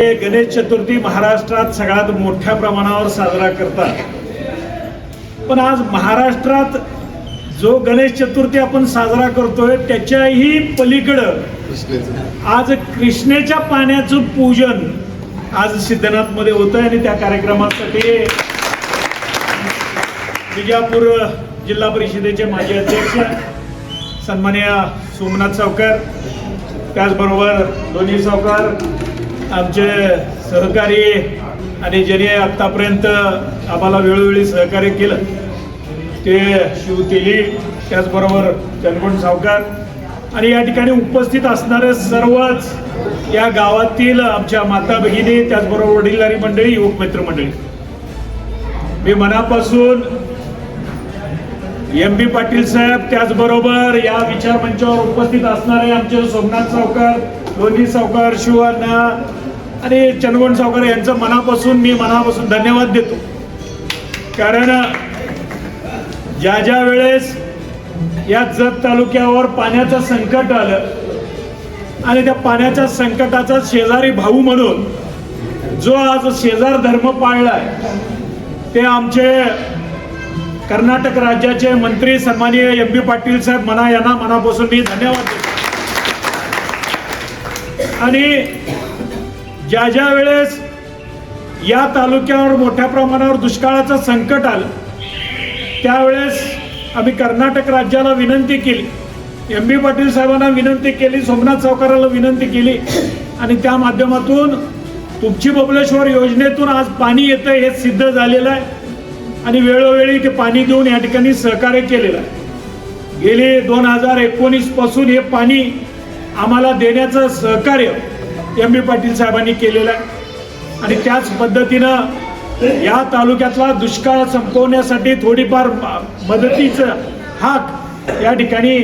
गणेश चतुर्थी महाराष्ट्रात सगळ्यात मोठ्या प्रमाणावर साजरा करतात. पण आज महाराष्ट्रात जो गणेश चतुर्थी आपण साजरा करतोय त्याच्याही पलीकडं आज कृष्णेच्या पाण्याचं पूजन आज सिद्धनाथमध्ये होतंय आणि त्या कार्यक्रमासाठी विजापूर जिल्हा परिषदेचे माजी अध्यक्ष सन्मान्य सोमनाथ सावकर त्याचबरोबर दोन्ही सावकार आमचे सहकारी आणि ज्यांनी आत्तापर्यंत आम्हाला वेळोवेळी सहकार्य केलं ते शिवतेली त्याचबरोबर चंदगुण सावकार आणि या ठिकाणी उपस्थित असणारे सर्वच या गावातील आमच्या माता भगिनी त्याचबरोबर वडीलधारी मंडळी युवक मित्र मंडळी. मी मनापासून एम बी पाटील साहेब त्याचबरोबर या विचार मंचावर उपस्थित असणारे आमचे सोमनाथ सावकार लोणी सावकार शिवांना आणि चंदगुण सावकार यांचं मनापासून मी मनापासून धन्यवाद देतो. कारण ज्या ज्या वेळेस या जत तालुक्यावर पाण्याचं संकट आलं आणि त्या पाण्याच्या संकटाचा शेजारी भाऊ म्हणून जो आज शेजार धर्म पाळलाय ते आमचे कर्नाटक राज्याचे मंत्री सन्माननीय एम बी पाटील साहेब मना यांना मनापासून मी धन्यवाद देतो. आणि ज्या ज्या वेळेस या तालुक्यावर मोठ्या प्रमाणावर दुष्काळाचं संकट आलं त्यावेळेस आम्ही कर्नाटक राज्याला विनंती केली. एम बी पाटील साहेबांना विनंती केली सोमनाथ सावकाराला विनंती केली. आणि त्या माध्यमातून तुमची बबलेश्वर योजनेतून आज पाणी येतं हे सिद्ध झालेलं आहे. आणि वेळोवेळी ते पाणी देऊन या ठिकाणी सहकार्य केलेलं आहे. गेले दोन हजार एकोणीसपासून हे पाणी आम्हाला देण्याचं सहकार्य एम बी पाटील साहेबांनी केलेलं आहे. आणि त्याच पद्धतीनं या तालुक्यातला दुष्काळ संपवण्यासाठी थोडीफार मदतीचं हाक या ठिकाणी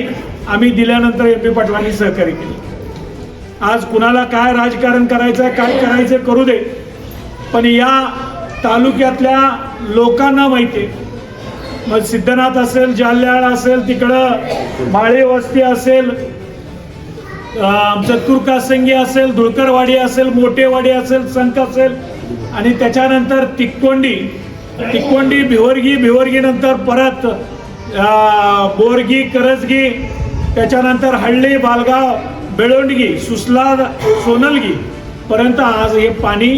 आम्ही दिल्यानंतर एम पी पाटलांनी सहकार्य केले. आज कुणाला काय राजकारण करायचं काय करायचं करू दे पण या तालुक्यातल्या लोकांना माहिती आहे. मग सिद्धनाथ असेल जाल्याळ असेल तिकडं माळे वस्ती असेल आमचं तुर्कासंगी असेल धुळकरवाडी असेल मोठेवाडी असेल संख असेल आणि त्याच्यानंतर तिक्कोंडी तिक्कोंडी भिवरगी भिवर्गीनंतर परत बोरगी करजगी त्याच्यानंतर हळ्ळी बालगाव बेळोंडगी सुसला सोनलगी. पर्यंत आज हे पाणी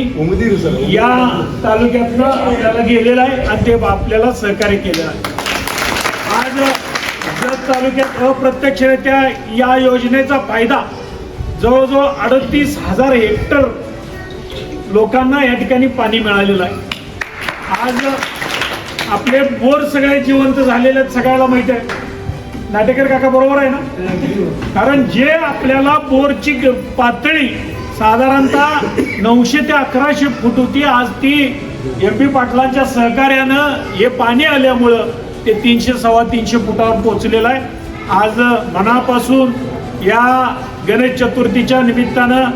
या तालुक्यातनं आपल्याला गेलेलं आहे आणि ते आपल्याला सहकार्य केलेलं आहे. आज जत तालुक्यात अप्रत्यक्षरित्या या योजनेचा फायदा जवळजवळ अडतीस हजार हेक्टर लोकांना या ठिकाणी पाणी मिळालेलं आहे. आज आपले बोर सगळे जिवंत झालेले आहेत सगळ्याला माहिती आहे. नाटेकर काका बरोबर आहे ना? कारण जे आपल्याला बोरची पातळी साधारणतः नऊशे ते अकराशे फूट होती. आज ती एम पी पाटलांच्या सहकार्यानं हे पाणी आल्यामुळं ते तीनशे सव्वा तीनशे फुटावर पोहोचलेलं आहे. आज मनापासून या गणेश चतुर्थीच्या निमित्तानं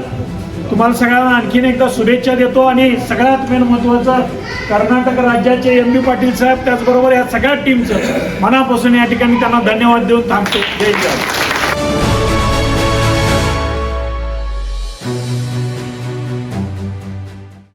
तुम्हाला सगळ्यांना आणखीन एकदा शुभेच्छा देतो आणि सगळ्यात मेन महत्त्वाचं कर्नाटक राज्याचे एम बी पाटील साहेब त्याचबरोबर या सगळ्या टीमचं मनापासून या ठिकाणी त्यांना धन्यवाद देऊन थांबतो. जय जय